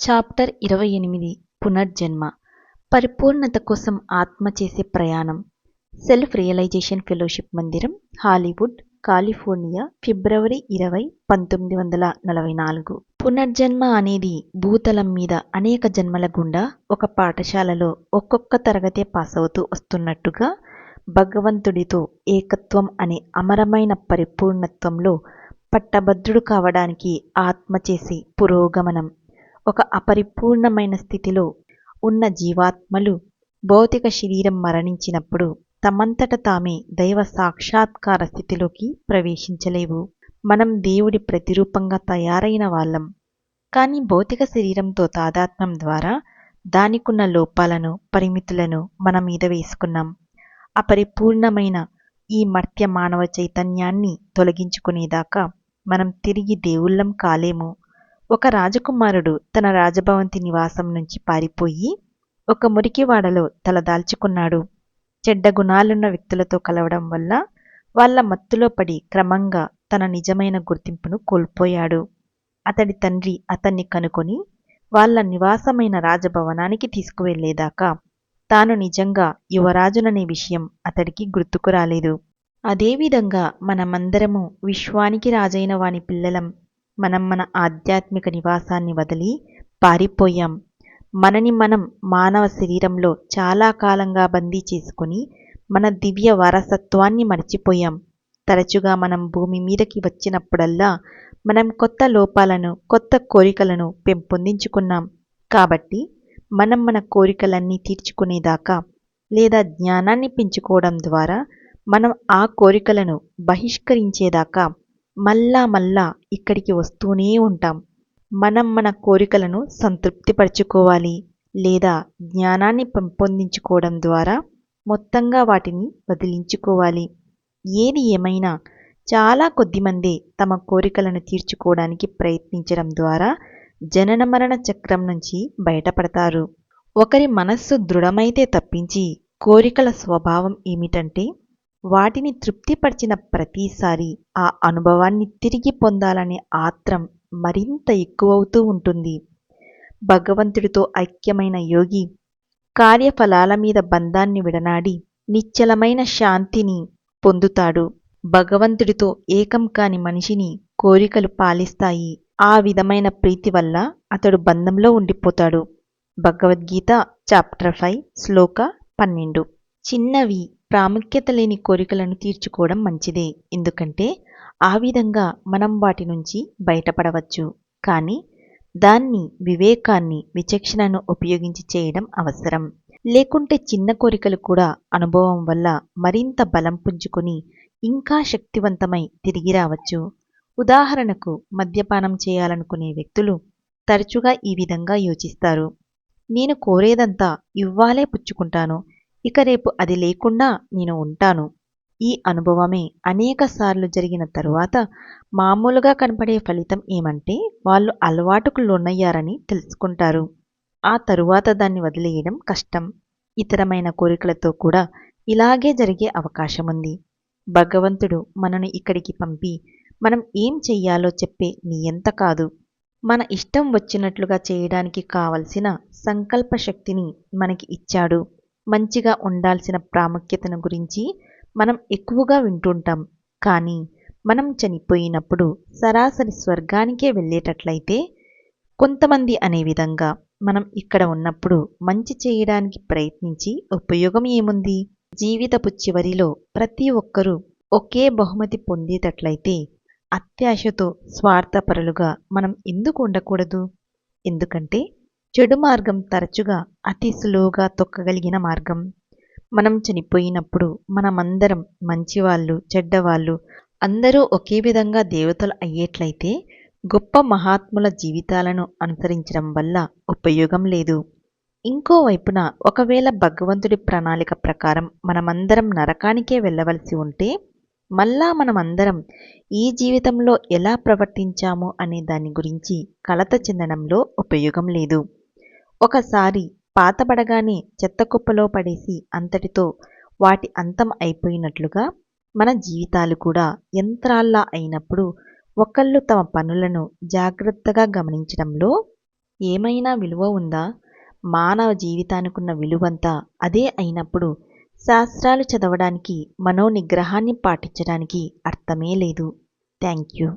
Chapter ఇరవై ఎనిమిది. పునర్జన్మ. పరిపూర్ణత కోసం ఆత్మ చేసే ప్రయాణం. సెల్ఫ్ రియలైజేషన్ ఫెలోషిప్ మందిరం హాలీవుడ్ కాలిఫోర్నియా ఫిబ్రవరి ఇరవై పంతొమ్మిది వందల నలభై నాలుగు. పునర్జన్మ అనేది భూతలం మీద అనేక జన్మల గుండా ఒక పాఠశాలలో ఒక్కొక్క తరగతి పాస్ అవుతూ వస్తున్నట్టుగా భగవంతుడితో ఏకత్వం అనే అమరమైన పరిపూర్ణత్వంలో పట్టభద్రుడు కావడానికి ఆత్మ చేసే పురోగమనం ఒక అపరిపూర్ణమైన స్థితిలో ఉన్న జీవాత్మలు భౌతిక శరీరం మరణించినప్పుడు తమంతట తామే దైవ సాక్షాత్కార స్థితిలోకి ప్రవేశించలేవు. మనం దేవుడి ప్రతిరూపంగా తయారైన వాళ్ళం. కానీ భౌతిక శరీరంతో తాదాత్మ్యం ద్వారా దానికున్న లోపాలను పరిమితులను మన మీద వేసుకున్నాం. అపరిపూర్ణమైన ఈ మర్త్య మానవ చైతన్యాన్ని తొలగించుకునేదాకా మనం తిరిగి దేవుళ్ళం కాలేము. ఒక రాజకుమారుడు తన రాజభవంతి నివాసం నుంచి పారిపోయి ఒక మురికివాడలో తలదాల్చుకున్నాడు చెడ్డ గుణాలున్న వ్యక్తులతో కలవడం వల్ల వాళ్ళ మత్తులో పడి క్రమంగా తన నిజమైన గుర్తింపును కోల్పోయాడు. అతడి తండ్రి అతన్ని కనుకొని వాళ్ళ నివాసమైన రాజభవనానికి తీసుకువెళ్ళేదాకా తాను నిజంగా యువరాజుననే విషయం అతడికి గుర్తుకు రాలేదు. అదేవిధంగా మనమందరము విశ్వానికి రాజైన వాని పిల్లలం మనం మన ఆధ్యాత్మిక నివాసాన్ని వదిలి పారిపోయాం. మనని మనం మానవ శరీరంలో చాలా కాలంగా బందీ చేసుకుని మన దివ్య వారసత్వాన్ని మర్చిపోయాం. తరచుగా మనం భూమి మీదకి వచ్చినప్పుడల్లా మనం కొత్త లోపాలను కొత్త కోరికలను పెంపొందించుకున్నాం. కాబట్టి మనం మన కోరికలన్నీ తీర్చుకునేదాకా లేదా జ్ఞానాన్ని పెంచుకోవడం ద్వారా మనం ఆ కోరికలను బహిష్కరించేదాకా మళ్ళా మళ్ళా ఇక్కడికి వస్తూనే ఉంటాం. మనం మన కోరికలను సంతృప్తిపరచుకోవాలి లేదా జ్ఞానాన్ని పెంపొందించుకోవడం ద్వారా మొత్తంగా వాటిని వదిలించుకోవాలి. ఏది ఏమైనా చాలా కొద్దిమందే తమ కోరికలను తీర్చుకోవడానికి ప్రయత్నించడం ద్వారా జనన మరణ చక్రం నుంచి బయటపడతారు. ఒకరి మనస్సు దృఢమైతే తప్పించి కోరికల స్వభావం ఏమిటంటే వాటిని తృప్తిపరిచిన ప్రతిసారి ఆ అనుభవాన్ని తిరిగి పొందాలనే ఆత్రం మరింత ఎక్కువవుతూ ఉంటుంది. భగవంతుడితో ఐక్యమైన యోగి కార్యఫలాల మీద బంధాన్ని విడనాడి నిశ్చలమైన శాంతిని పొందుతాడు. భగవంతుడితో ఏకం కాని మనిషిని కోరికలు పాలిస్తాయి. ఆ విధమైన ప్రీతి వల్ల అతడు బంధంలో ఉండిపోతాడు. భగవద్గీత చాప్టర్ ఫైవ్ శ్లోక పన్నెండు. చిన్నవి ప్రాముఖ్యత లేని కోరికలను తీర్చుకోవడం మంచిదే. ఎందుకంటే ఆ విధంగా మనం వాటి నుంచి బయటపడవచ్చు. కానీ దాన్ని వివేకాన్ని విచక్షణను ఉపయోగించి చేయడం అవసరం. లేకుంటే చిన్న కోరికలు కూడా అనుభవం వల్ల మరింత బలం పుంజుకొని ఇంకా శక్తివంతమై తిరిగి రావచ్చు. ఉదాహరణకు మద్యపానం చేయాలనుకునే వ్యక్తులు తరచుగా ఈ విధంగా యోచిస్తారు. నేను కోరేదంతా ఇవ్వాలే పుచ్చుకుంటాను. ఇక రేపు అది లేకుండా నేను ఉంటాను. ఈ అనుభవమే అనేక సార్లు జరిగిన తరువాత మామూలుగా కనపడే ఫలితం ఏమంటే వాళ్ళు అలవాటుకు లోనయ్యారని తెలుసుకుంటారు. ఆ తరువాత దాన్ని వదిలేయడం కష్టం. ఇతరమైన కోరికలతో కూడా ఇలాగే జరిగే అవకాశం ఉంది. భగవంతుడు మనను ఇక్కడికి పంపి మనం ఏం చెయ్యాలో చెప్పే నియంత కాదు. మన ఇష్టం వచ్చినట్లుగా చేయడానికి కావలసిన సంకల్ప శక్తిని మనకి ఇచ్చాడు. మంచిగా ఉండాల్సిన ప్రాముఖ్యతను గురించి మనం ఎక్కువగా వింటుంటాం. కానీ మనం చనిపోయినప్పుడు సరాసరి స్వర్గానికే వెళ్ళేటట్లయితే కొంతమంది అనే విధంగా మనం ఇక్కడ ఉన్నప్పుడు మంచి చేయడానికి ప్రయత్నించి ఉపయోగం ఏముంది? జీవితపు చివరిలో ప్రతి ఒక్కరూ ఒకే బహుమతి పొందేటట్లయితే అత్యాశతో స్వార్థపరులుగా మనం ఎందుకు ఉండకూడదు? ఎందుకంటే చెడు మార్గం తరచుగా అతి సులువుగా తొక్కగలిగిన మార్గం. మనం చనిపోయినప్పుడు మనమందరం మంచివాళ్ళు చెడ్డవాళ్ళు అందరూ ఒకే విధంగా దేవతలు అయ్యేట్లయితే గొప్ప మహాత్ముల జీవితాలను అనుసరించడం వల్ల ఉపయోగం లేదు. ఇంకోవైపున ఒకవేళ భగవంతుడి ప్రణాళిక ప్రకారం మనమందరం నరకానికే వెళ్ళవలసి ఉంటే మళ్ళా మనమందరం ఈ జీవితంలో ఎలా ప్రవర్తించాము అనే దాని గురించి కలత చెందడంలో ఉపయోగం లేదు. ఒకసారి పాతబడగానే చెత్తకుప్పలో పడేసి అంతటితో వాటి అంతం అయిపోయినట్లుగా మన జీవితాలు కూడా యంత్రాల్లా అయినప్పుడు ఒకళ్ళు తమ పనులను జాగ్రత్తగా గమనించడంలో ఏమైనా విలువ ఉందా? మానవ జీవితానికున్న విలువంతా అదే అయినప్పుడు శాస్త్రాలు చదవడానికి మనో నిగ్రహాన్ని పాటించడానికి అర్థమే లేదు. Thank you.